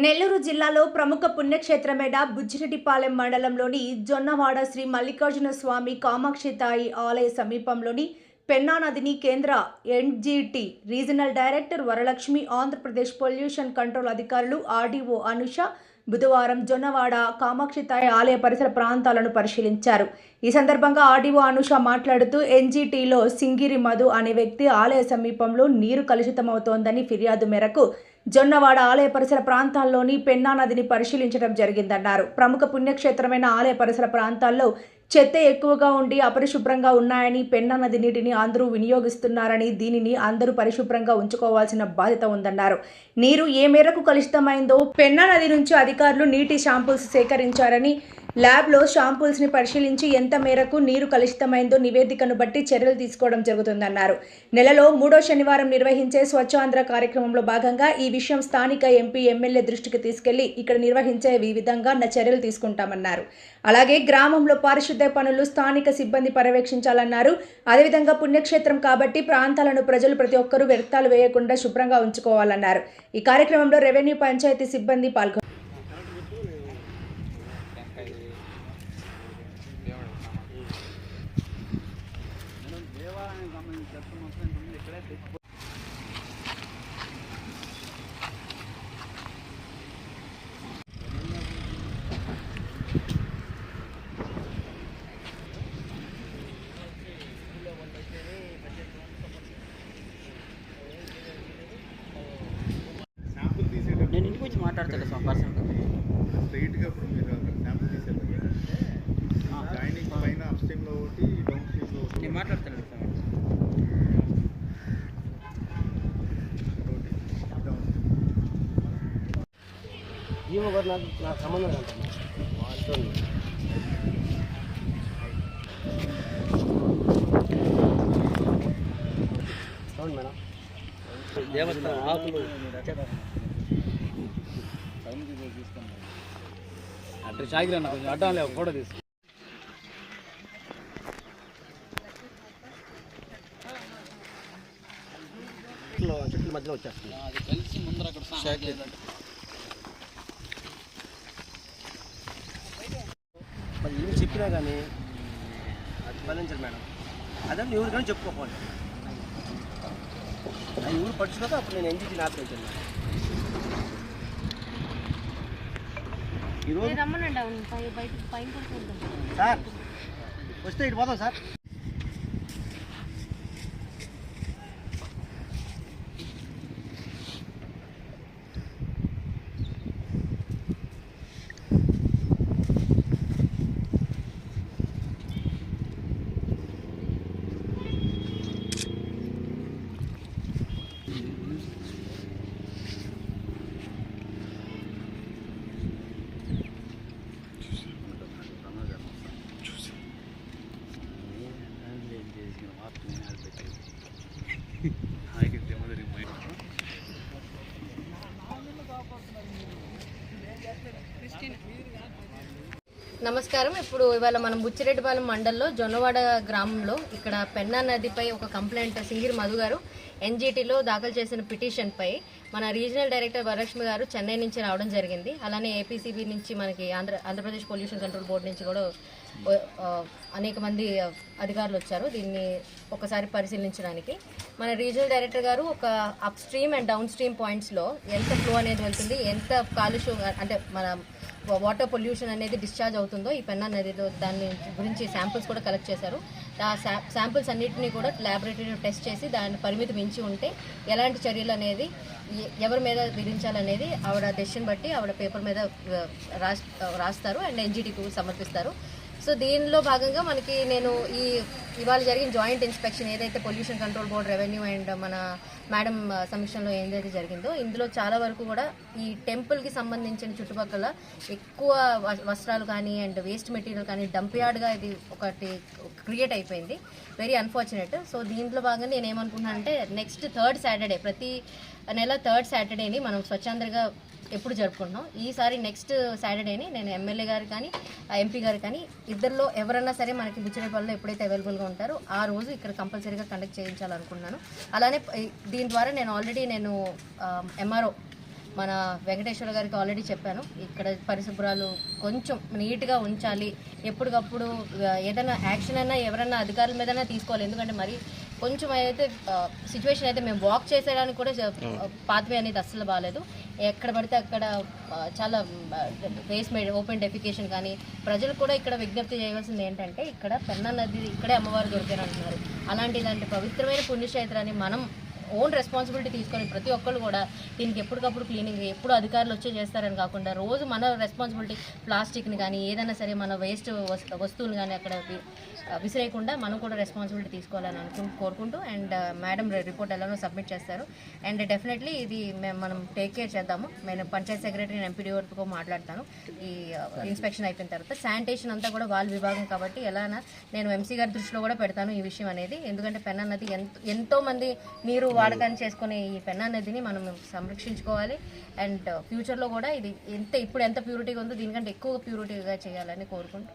నెల్లూరు జిల్లాలో ప్రముఖ పుణ్యక్షేత్రమైన బుజ్జిరెడ్డిపాలెం మండలంలోని జొన్నవాడ శ్రీ మల్లికార్జున స్వామి కామాక్షితాయి ఆలయ సమీపంలోని పెన్నా నదిని కేంద్ర N G T regional director Varalakshmi Andhra Pradesh pollution control అధికారులు ఆర్డీఓ అనుష బుధవారం జొన్నవాడ కామాక్షితాయి ఆలయ పరిసర ప్రాంతాలను పరిశీలించారు. ఈ సందర్భంగా ఆర్డీఓ అనుష మాట్లాడుతూ ఎన్జీటీలో సింగిరి మధు అనే వ్యక్తి ఆలయ సమీపంలో నీరు కలుషితమవుతోందని ఫిర్యాదు మేరకు జొన్నవాడ ఆలయ పరిసర ప్రాంతాల్లోని పెన్నా నదిని పరిశీలించడం జరిగిందన్నారు. ప్రముఖ పుణ్యక్షేత్రమైన ఆలయ పరిసర ప్రాంతాల్లో చెత్త ఎక్కువగా ఉండి అపరిశుభ్రంగా ఉన్నాయని పెన్నా నది నీటిని అందరూ వినియోగిస్తున్నారని దీనిని అందరూ పరిశుభ్రంగా ఉంచుకోవాల్సిన బాధ్యత ఉందన్నారు. నీరు ఏ మేరకు కలుషితమైందో పెన్నా నది నుంచి అధికారులు నీటి శాంపుల్స్ సేకరించారని ల్యాబ్లో షాంపూల్స్ని పరిశీలించి ఎంత మేరకు నీరు కలుషితమైందో నివేదికను బట్టి చర్యలు తీసుకోవడం జరుగుతుందన్నారు. నెలలో మూడో శనివారం నిర్వహించే స్వచ్ఛాంధ్ర కార్యక్రమంలో భాగంగా ఈ విషయం స్థానిక ఎంపీ ఎమ్మెల్యే దృష్టికి తీసుకెళ్ళి ఇక్కడ నిర్వహించే ఈ విధంగా న చర్యలు తీసుకుంటామన్నారు. అలాగే గ్రామంలో పారిశుద్ధ్య పనులు స్థానిక సిబ్బంది పర్యవేక్షించాలన్నారు. అదేవిధంగా పుణ్యక్షేత్రం కాబట్టి ప్రాంతాలను ప్రజలు ప్రతి ఒక్కరూ వ్యర్థాలు వేయకుండా శుభ్రంగా ఉంచుకోవాలన్నారు. ఈ కార్యక్రమంలో రెవెన్యూ పంచాయతీ సిబ్బంది పాల్గొన్నారు దేవాలయానికి సంబంధించిన చెత్త మొత్తం ఇంత ఉంది ఇక్కడే తెచ్చి శాంపుల్ తీసేటప్పుడు నేను సార్ పర్సన్ స్ట్రైట్గా ఇప్పుడు మీరు అక్కడ శాంపుల్ తీసేటప్పుడు జాయినింగ్ పైన అప్ స్ట్రీమ్లో ఒకటి డౌన్ స్ట్రీమ్లో ఒకటి. నేను మాట్లాడతాను ఈమె కూడా నాకు నాకు సంబంధం అంటున్నా. వాళ్ళతో చూడండి మేడం దేవస్థానం ఆకులు. అట్లా చాగిరన్న కొంచెం అడ్డం లేవు ఫోటో తీసు చెట్లు చెట్ల మధ్యలో వచ్చేస్తుంది అది కలిసి ముందర అక్కడ మరి చెప్పినా కానీ అది ఫలించదు మేడం అదే ఎవరు కానీ చెప్పుకోకపోండి ఆ ఎవరు పడుచుకోక అప్పుడు నేను ఎన్జిటి నాకు మేడం ఈరోజు రమ్మనండి అవును. పై- బయట పైన సార్ వస్తే ఇటు పోదాం సార్. నమస్కారం. ఇప్పుడు ఇవాళ మనం బుచ్చిరెడ్డిపాలెం మండల్లో జొన్నవాడ గ్రామంలో ఇక్కడ పెన్నా నదిపై ఒక కంప్లైంట్ సింగిర్ మధు గారు ఎన్జిటిలో దాఖలు చేసిన పిటిషన్పై మన రీజనల్ డైరెక్టర్ వరలక్ష్మి గారు చెన్నై నుంచి రావడం జరిగింది. అలానే ఏపీసీబీ నుంచి మనకి Andhra Andhra Pradesh pollution control board నుంచి కూడా అనేక మంది అధికారులు వచ్చారు దీన్ని ఒకసారి పరిశీలించడానికి. మన రీజనల్ డైరెక్టర్ గారు ఒక upstream and downstream పాయింట్స్లో ఎంత ఫ్లో అనేది వెళ్తుంది ఎంత కాలుష్యం అంటే మన వాటర్ పొల్యూషన్ అనేది డిశ్చార్జ్ అవుతుందో ఈ పెన్నా నదిలో దాని గురించి శాంపుల్స్ కూడా కలెక్ట్ చేశారు. ఆ శాంపుల్స్ అన్నింటినీ కూడా ల్యాబొరేటరీలో టెస్ట్ చేసి దాని పరిమితి మించి ఉంటే ఎలాంటి చర్యలు అనేది ఎవరి మీద విధించాలనేది ఆవిడ డెసిషన్ బట్టి ఆవిడ పేపర్ మీద రాస్తారు. అండ్ ఎన్జిటికి సమర్పిస్తారు. సో దీనిలో భాగంగా మనకి నేను ఈ ఇవాళ జరిగిన జాయింట్ ఇన్స్పెక్షన్ ఏదైతే pollution control board revenue and మన మేడం సమీక్షంలో ఏదైతే జరిగిందో ఇందులో చాలా వరకు కూడా ఈ టెంపుల్కి సంబంధించిన చుట్టుపక్కల ఎక్కువ వ- వస్త్రాలు కానీ అండ్ వేస్ట్ మెటీరియల్ కానీ డంప్ యార్డ్గా ఇది ఒకటి క్రియేట్ అయిపోయింది. వెరీ అన్ఫార్చునేట్ సో దీంట్లో భాగంగా నేను ఏమనుకుంటున్నానంటే నెక్స్ట్ థర్డ్ సాటర్డే ప్రతి నెల థర్డ్ సాటర్డేని మనం స్వచ్ఛందంగా ఎప్పుడు జరుపుకుంటున్నాం. ఈసారి నెక్స్ట్ సాటర్డేని నేను ఎమ్మెల్యే గారు కానీ ఎంపీ గారు కానీ ఇద్దరిలో ఎవరన్నా సరే మనకి బుచ్చిరేపల్లిలో ఎప్పుడైతే అవైలబుల్గా ఉంటారో ఆ రోజు ఇక్కడ కంపల్సరీగా కండక్ట్ చేయించాలనుకున్నాను అలానే దీని ద్వారా నేను ఆల్రెడీ నేను ఎంఆర్ఓ మన వెంకటేశ్వర గారికి ఆల్రెడీ చెప్పాను. ఇక్కడ పరిశుభ్రాలు కొంచెం నీట్గా ఉంచాలి. ఎప్పటికప్పుడు ఏదైనా యాక్షన్ అయినా ఎవరైనా అధికారుల మీదైనా తీసుకోవాలి. ఎందుకంటే మరి కొంచెం అయితే సిచ్యువేషన్ అయితే మేము వాక్ చేసేయడానికి కూడా పాత్వే అనేది అస్సలు బాగాలేదు ఎక్కడ పడితే అక్కడ చాలా వేస్ట్ మేడ్ ఓపెన్ డెఫికేషన్ కానీ ప్రజలు కూడా ఇక్కడ విజ్ఞప్తి చేయవలసింది ఏంటంటే ఇక్కడ పెన్నా నది ఇక్కడే అమ్మవారు దొరికారు అంటున్నారు అలాంటి ఇలాంటి పవిత్రమైన పుణ్యక్షేత్రాన్ని మనం ఓన్ రెస్పాన్సిబిలిటీ తీసుకొని ప్రతి ఒక్కళ్ళు కూడా దీనికి ఎప్పటికప్పుడు క్లీనింగ్ ఎప్పుడు అధికారులు వచ్చే చేస్తారని కాకుండా రోజు మన రెస్పాన్సిబిలిటీ ప్లాస్టిక్ని కానీ ఏదైనా సరే మన వేస్ట్ వస్తువులు కానీ అక్కడ విసిరేయకుండా మనం కూడా రెస్పాన్సిబిలిటీ తీసుకోవాలని అనుకు కోరుకుంటూ అండ్ మేడం రిపోర్ట్ ఎలానో సబ్మిట్ చేస్తారు. అండ్ డెఫినెట్లీ ఇది మేము మనం టేక్ కేర్ చేద్దాము. నేను పంచాయత్ సెక్రటరీ ఎంపీడీ వరకు మాట్లాడతాను. ఈ ఇన్స్పెక్షన్ అయిపోయిన తర్వాత శానిటేషన్ అంతా కూడా వాళ్ళ విభాగం కాబట్టి ఎలానా నేను ఎంసీ గారి దృష్టిలో కూడా పెడతాను ఈ విషయం అనేది. ఎందుకంటే పెన్నా నది ఎంతో మంది నీరు వాడకాన్ని చేసుకునే ఈ పెన్నా నదిని మనం సంరక్షించుకోవాలి. అండ్ ఫ్యూచర్లో కూడా ఇది ఎంత ఇప్పుడు ఎంత ప్యూరిటీగా ఉందో దీనికంటే ఎక్కువ ప్యూరిటీగా చేయాలని కోరుకుంటూ